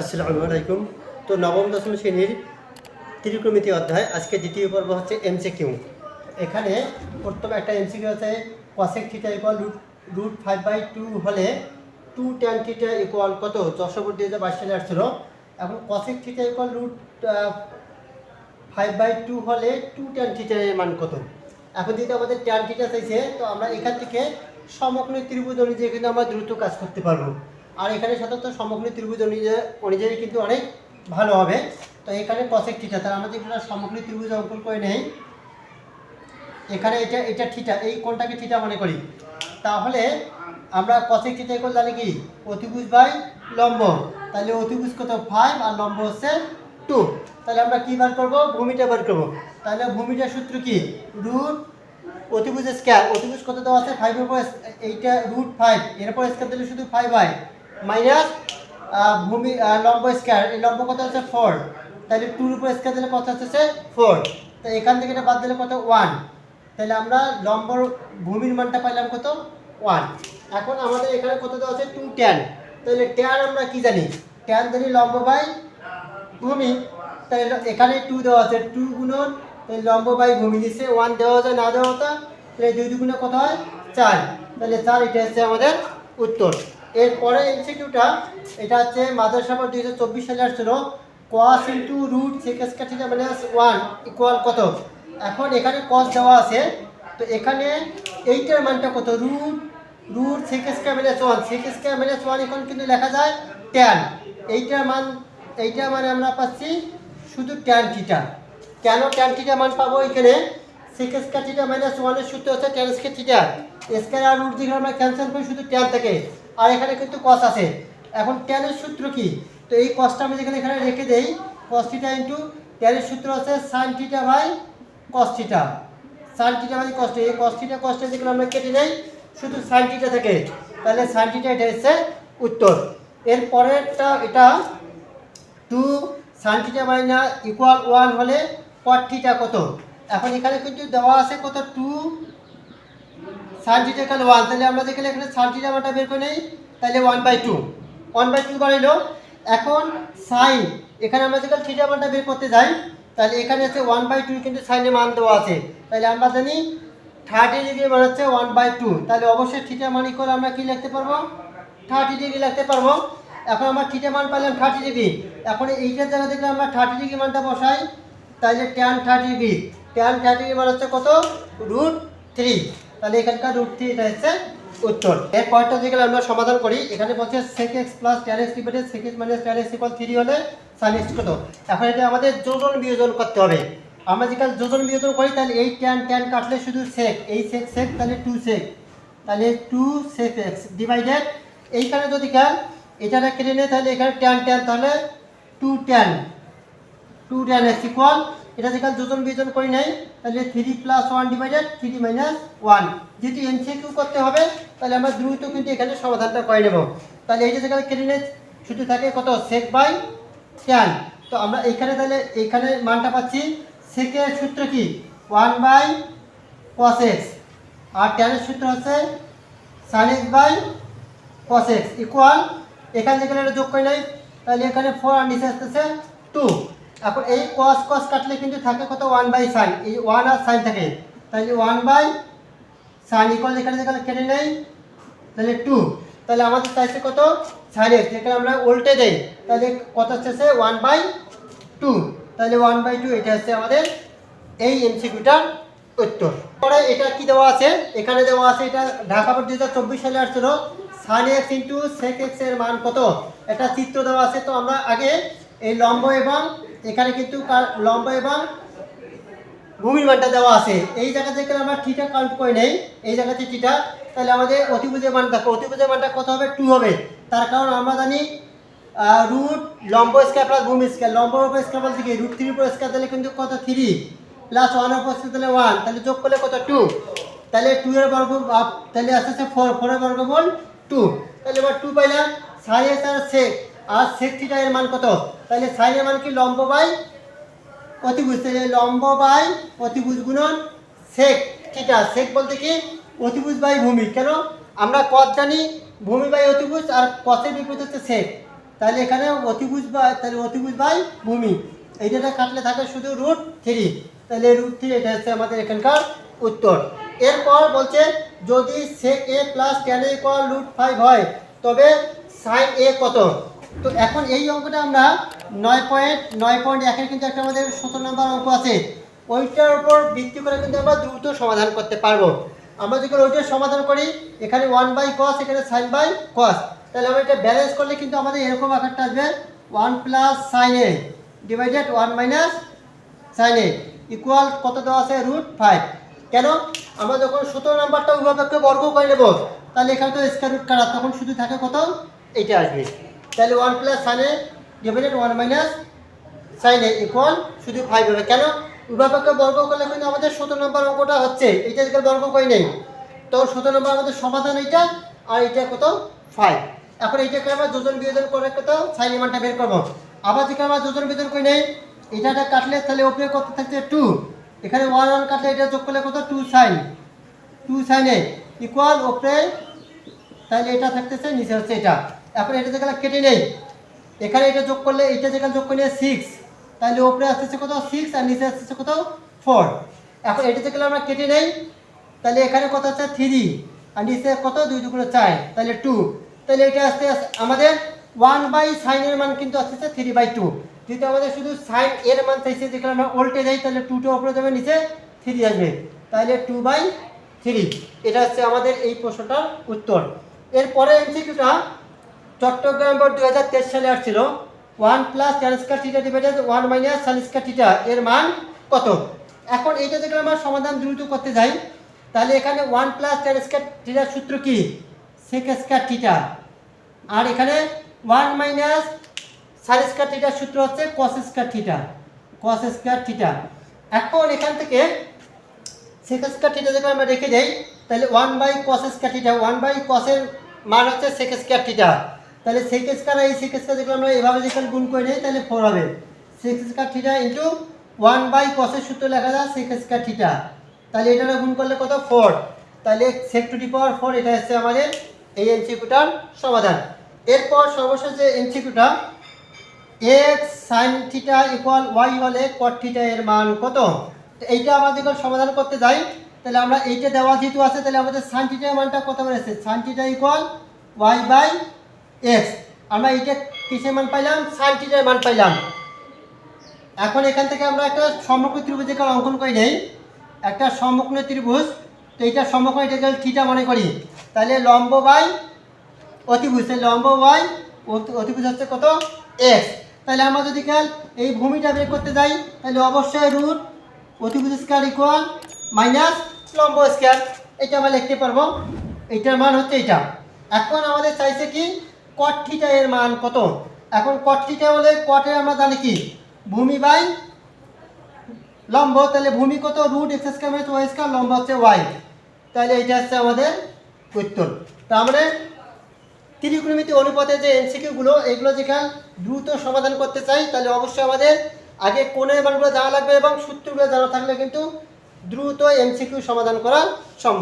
আসসালামু আলাইকুম। তো নবম, দশম শ্রেণির ত্রিকোণমিতি অধ্যায়, আজকে দ্বিতীয় পর্ব হচ্ছে এমসি এমসিকিউ। এখানে প্রথমে একটা এমসি এমসিকিউ আছে cosec theta equal root root five by two হলে টু ট্যান থিটা ইকুয়াল কত? যশোবর দুই হাজার বাইশ আসছিল। এখন cosec theta equal root five by two হলে টু ট্যান থিটার মান কত? এখন যদি আমাদের ট্যান থিটা চাইছে, তো আমরা এখান থেকে সমগ্র ত্রিভুজ অনুযায়ী কিন্তু আমরা দ্রুত কাজ করতে পারব। আর এখানে সাধারণত সমগ্র ত্রিভুজ অনুযায়ী অনুযায়ী কিন্তু অনেক ভালো হবে। তো এখানে কসেক থিটা তাহলে যদি একটা সমগ্র ত্রিভুজ অঙ্কন করে নেই। এখানে এটা এটা থিটা এই কোনটাকে থিটা মনে করি। তাহলে আমরা কসেক থিটা ইকুয়াল জানি কি? অতিভুজ বাই লম্ব। তাহলে অতিভুজ কত? ফাইভ আর লম্ব হচ্ছে টু তাহলে আমরা কি বার করব? ভূমিটা বার করব। তাহলে ভূমিটার সূত্র কি? রুট অতিভুজ স্কোয়ার অতিভুজ কত দেওয়া আছে? ফাইভের উপর এইটা রুট ফাইভ এরপর স্কোয়ার দিলে শুধু ফাইভ হয়। মাইনাস ভূমি লম্ব স্কোয়ার এই লম্ব কত আছে? ফোর তাহলে টুর উপর স্কোয়ার দিলে কত হচ্ছে ফোর তো এখান থেকে এটা বাদ দিলে কত? ওয়ান তাহলে আমরা লম্বর ভূমির মানটা পাইলাম কত? ওয়ান এখন আমাদের এখানে কত দেওয়া আছে? টু ট্যান তাহলে ট্যান আমরা কি জানি? ট্যান জানি লম্ব বাই ভূমি। তাহলে এখানে টু দেওয়া আছে। টু গুণন লম্ব বাই ভূমি দিচ্ছে ওয়ান দেওয়া যায় না দেওয়া হতো? তাহলে দুই দুগুণে কত হয়? চার। তাহলে চার, এটা হচ্ছে আমাদের উত্তর। এরপরে এমসিকিউটা এটা হচ্ছে মাদ্রাসা বোর্ড দুই হাজার চব্বিশ সালে আসছিল। Cos into root secs minus one equal কত? এখন এখানে কস দেওয়া আছে। তো এখানে এইটার মানটা কত? রুট রুট সেকেস কে মাইনাস ওয়ান সেকেস কে মাইনাস ওয়ান এখন কিন্তু লেখা যায় ট্যান এইটার মান, এইটার মানে আমরা পাচ্ছি শুধু ট্যান থিটা কেন ট্যান থিটা মান পাবো এখানে? সেকেস কে থিটা মাইনাস ওয়ানের সূত্র হচ্ছে ট্যান স্কে থিটা স্কয়ার আর রুট যেগুলো আমরা ক্যান্সেল করি শুধু ট্যান থাকে। আর এখানে কিন্তু কস আছে। এখন ট্যানের সূত্র কি? তো এই কসটা আমি যেখানে এখানে রেখে দেই কস থিটা ইন্টু ট্যানের সূত্র আছে sine theta by cos theta sine theta by cos এই কস থিটা কসটা যেগুলো আমরা কেটে নেই শুধু সাইন থিটা থাকে। তাহলে সাইন থিটা এটা হচ্ছে উত্তর। এর পরেরটা এটা two sine theta minus equal one হলে কট কত? এখন এখানে কিন্তু দেওয়া আছে কত? টু সাইন থিটা এখানে ওয়ান, তাহলে আমরা যেখানে এখানে সাইন থিটা মানটা বের করে নেই, তাহলে one by two. One by two বাড়াইলো এখন সাইন, এখানে আমরা যেখানে থিটা মানটা বের করতে যাই, তাহলে এখানে আছে ওয়ান বাই টু কিন্তু সাইনের মান দেওয়া আছে। তাহলে আমরা জানি থার্টি ডিগ্রি মান হচ্ছে ওয়ান বাই টু। তাহলে অবশ্যই থিটা মান ইকুয়াল আমরা কি লিখতে পারব? থার্টি ডিগ্রি লিখতে পারব। এখন আমরা থিটা মান পাইলাম থার্টি ডিগ্রি। এখন এইটার জায়গা থেকে আমরা থার্টি ডিগ্রি মানটা বসাই, তাহলে tan thirty degree. Tan thirty degree মান হচ্ছে কত? Root three. তাহলে এখানকার রুট থ্রি এটা হচ্ছে উত্তর। এর পয়েন্টটা যেগুলো আমরা সমাধান করি, এখানে বলছে sec x plus tan x divided sec x minus tan x three হলে সাইন এক্স কত? এখন এটা আমাদের যোজন বিয়োজন করতে হবে। আমরা যেখানে যোজন বিয়োজন করি, তাহলে এই ট্যান ট্যান কাটলে শুধু সেক এই সেক সেক তাহলে টু সেক তাহলে টু সেক এক্স ডিভাইডেড এইখানে যদি খেয়াল এটা কেটে নেয় তাহলে এখানে ট্যান ট্যান তাহলে two tan two tan x equal এটা যেখানে যোজন বিয়োজন করি নাই, তাহলে three plus one divided three minus one যেহেতু এনসিকিউ করতে হবে, তাহলে আমরা দ্রুত কিন্তু এখানে সমাধানটা করে নেব। তাহলে এইটা যেখানে কেটে শুধু থাকে কত? সেক বাই ট্যান তো আমরা এইখানে তাহলে এইখানে মানটা পাচ্ছি। সেকের সূত্র কি? ওয়ান বাই কস এক্স আর ট্যানের সূত্র হচ্ছে sine x by cos x equal এখানে যেখানে এটা যোগ করে নাই, তাহলে এখানে ফোর আর নিচে আসতেছে টু এখন এই কস কস কাটলে কিন্তু থাকে কত? ওয়ান বাই সাইন এই ওয়ান আর সাইন থাকে। তাহলে ওয়ান বাই সাইন ইকুয়াল এখানে যেখানে কেটে নেই তাহলে টু তাহলে আমাদের চাইছে কত? সাইন এক্স এখানে আমরা উল্টে দেই তাহলে কত আসতেছে ওয়ান বাই টু তাহলে ওয়ান বাই টু এটা হচ্ছে আমাদের এই এমসিকিউটার উত্তর। পরে এটা কি দেওয়া আছে? এখানে দেওয়া আছে এটা ঢাকা বোর্ড দুই হাজার চব্বিশ সালে আসছিল। সাইন এক্স ইন্টু সেক এক্সের মান কত? একটা চিত্র দেওয়া আছে। তো আমরা আগে এই লম্ব এবং এখানে কিন্তু লম্ব এবং ভূমির মানটা দেওয়া আছে। এই জায়গা থেকে আমরা থিটা কাউন্ট করে নেই। এই জায়গাতে থিটা তাহলে আমাদের অতিভুজের মান দেখো। অতিভুজের মানটা কত হবে? টু হবে। তার কারণ আমরা জানি রুট লম্ব স্কোয়ার প্লাস ভূমি স্কোয়ার লম্ব উপর স্কোয়ার বলতে কি? রুট থ্রি উপর স্কোয়ার দিলে কিন্তু কত? থ্রি প্লাস ওয়ান উপর স্কোয়ার দিলে ওয়ান তাহলে যোগ করলে কত? টু তাহলে টু এর বর্গ তাহলে আস্তে আস্তে ফোর ফোরের বর্গমূল টু তাহলে এবার টু পাইলাম। এক্স আর সেক আর সেক থিটা এর মান কত? তাহলে সাইনের মান কি? লম্ব বাই অতিভুজ। তাহলে লম্ব বাই অতিভুজ গুণন সেক থিটা সেক বলতে কি? অতিভুজ বাই ভূমি। কেন? আমরা কত জানি, ভূমি বাই অতিভুজ আর কসের বিপরীত হচ্ছে সেক তাহলে এখানে অতিভুজ বা, তাহলে অতিভুজ বাই ভূমি। এইটা কাটলে থাকে শুধু রুট থ্রি তাহলে রুট থ্রি এটা হচ্ছে আমাদের এখানকার উত্তর। এরপর বলছে, যদি sec A plus tan A equal root five হয়, তবে সাইন এ কত? তো এখন এই অঙ্কটা আমরা নয় পয়েন্ট নয় পয়েন্ট একের কিন্তু একটা আমাদের সতেরো নম্বর অঙ্ক আছে। ওইটার উপর ভিত্তি করে কিন্তু আমরা দ্রুত সমাধান করতে পারব। আমরা যখন ওইটার সমাধান করি, এখানে ওয়ান বাই কস এখানে সাইন বাই কস তাহলে আমরা এটা ব্যালেন্স করলে কিন্তু আমাদের এরকম আকারটা আসবে। One plus sine A divided one minus sine A equal কত দেওয়া আছে? রুট ফাইভ কেন? আমরা যখন সতেরো নাম্বারটা উভয়পক্ষে বর্গ করে নেব, তাহলে এখানে তো স্কোয়ার রুট কাটা, তখন শুধু থাকে কত? এইটা আসবে। তাহলে one plus sine divided one minus sine equal শুধু ফাইভ হবে। কেন? উভয়পক্ষে বর্গ করলে কিন্তু আমাদের সতেরো নম্বর অঙ্কটা হচ্ছে। এইটা আজকাল বর্গ করে নেই। তো সতেরো নম্বর আমাদের সমাধান এইটা, আর এইটা কত? ফাইভ এখন এইটাকে আমরা যোজন বিয়োজন করে কত? সাইন মানটা বের করব। আবার যেখানে আমরা যোজন বিয়োজন করে নেই, এটাটা কাটলে তাহলে ওপরে কত থাকছে? টু এখানে ওয়ান ওয়ান কাটলে এটা যোগ করলে কত? Two sine two sine equal ওপরে তাহলে এটা থাকতেছে, নিচে হচ্ছে এটা। এখন এটা যেখানে কেটে নেই। এখানে এটা যোগ করলে এটা যেখানে যোগ করলে সিক্স তাহলে ওপরে আসতেছে কোথাও সিক্স আর নিচে আসতেছে কোথাও ফোর এখন এটা থেকে আমরা কেটে নেই। তাহলে এখানে কত হচ্ছে? থ্রি আর নিচে কত? দুই দুগুলো চার। তাহলে টু তাহলে এটা আসতে আমাদের ওয়ান বাই সাইনের মান কিন্তু আসতেছে থ্রি বাই টু যেহেতু আমাদের শুধু সাইন এর মান চাইছে যেখানে আমরা উল্টে যাই তাহলে টুটা উপরে যাবে, নিচে থ্রি আসবে। তাহলে টু বাই থ্রি এটা হচ্ছে আমাদের এই প্রশ্নটার উত্তর। এরপরে এমসিকিউটা চট্টগ্রাম বোর্ড দু হাজার তেইশ সালে আসছিল। One plus tan square theta divided one minus tan square theta এর মান কত? এখন এইটা থেকে আমরা সমাধান দ্রুত করতে যাই, তাহলে এখানে ওয়ান প্লাস ট্যান স্কোয়ার থিটার সূত্র কি? সেক স্কোয়ার থিটা আর এখানে ওয়ান মাইনাস সান স্কোয়ার থিটার সূত্র হচ্ছে cos square theta cos square theta এখন এখান থেকে সেক স্কোয়ার থিটা যদি আমরা রেখে দেই, তাহলে one by cos square theta one by কসের মান হচ্ছে সেক স্কোয়ার থিটা তাহলে সেক স্কোয়ার এই সেক স্কোয়ার যেগুলো আমরা এভাবে যেখানে গুণ করে নিই, তাহলে ফোর হবে। Sec square theta into one by কসের সূত্র লেখা যায় সেক স্কোয়ার থিটা তাহলে এটা গুণ করলে কত? ফোর তাহলে সেক টু পাওয়ার ফোর এটা হচ্ছে আমাদের এই এমসিকিউটার সমাধান। এরপর সর্বশেষ যে এমসিকিউটা x sine theta equal y হলে কট থিটা এর মান কত? এইটা আমরা যখন সমাধান করতে যাই, তাহলে আমরা এইটা দেওয়া যেহেতু আছে, তাহলে আমাদের সাইন থিটার মানটা কত বেড়েছে? Sine theta equal y by x আমরা এইটা কিসের মান পাইলাম? সাইন থিটার মান পাইলাম। এখন এখান থেকে আমরা একটা সমগ্র ত্রিভুজ এখানে অঙ্কন করে নেই। একটা সমগ্র ত্রিভুজ, তো এইটা সমগ্র এটা গেলে থিটা মনে করি, তাহলে লম্ব বাই অতিভুজ লম্ব ওয়াই অতিভুজ হচ্ছে কত? এক্স তাহলে আমরা যদি কাল এই ভূমিটা বের করতে যাই, তাহলে অবশ্যই রুট অতিভুজ স্কোয়ার ইকুয়াল মাইনাস লম্ব স্কোয়ার এটা আমরা লিখতে পারব। এইটার মান হচ্ছে এটা এখন আমাদের চাইছে কি? কট এর মান কত? এখন কট হলে কটের আমরা জানি কি? ভূমি বাই লম্ব, তাহলে ভূমি কত? Root x square minus y square লম্ব হচ্ছে ওয়াই তাহলে এটা হচ্ছে আমাদের উত্তর। তা আমরা ত্রিকোণমিতি অনুপাতে যে এমসিকিউগুলো এগুলো যেখানে দ্রুত সমাধান করতে চাই, তাহলে অবশ্যই আমাদের আগে কোণের মানগুলো জানা লাগবে এবং সূত্রগুলো জানা থাকলে কিন্তু দ্রুত এমসিকিউ সমাধান করা সম্ভব।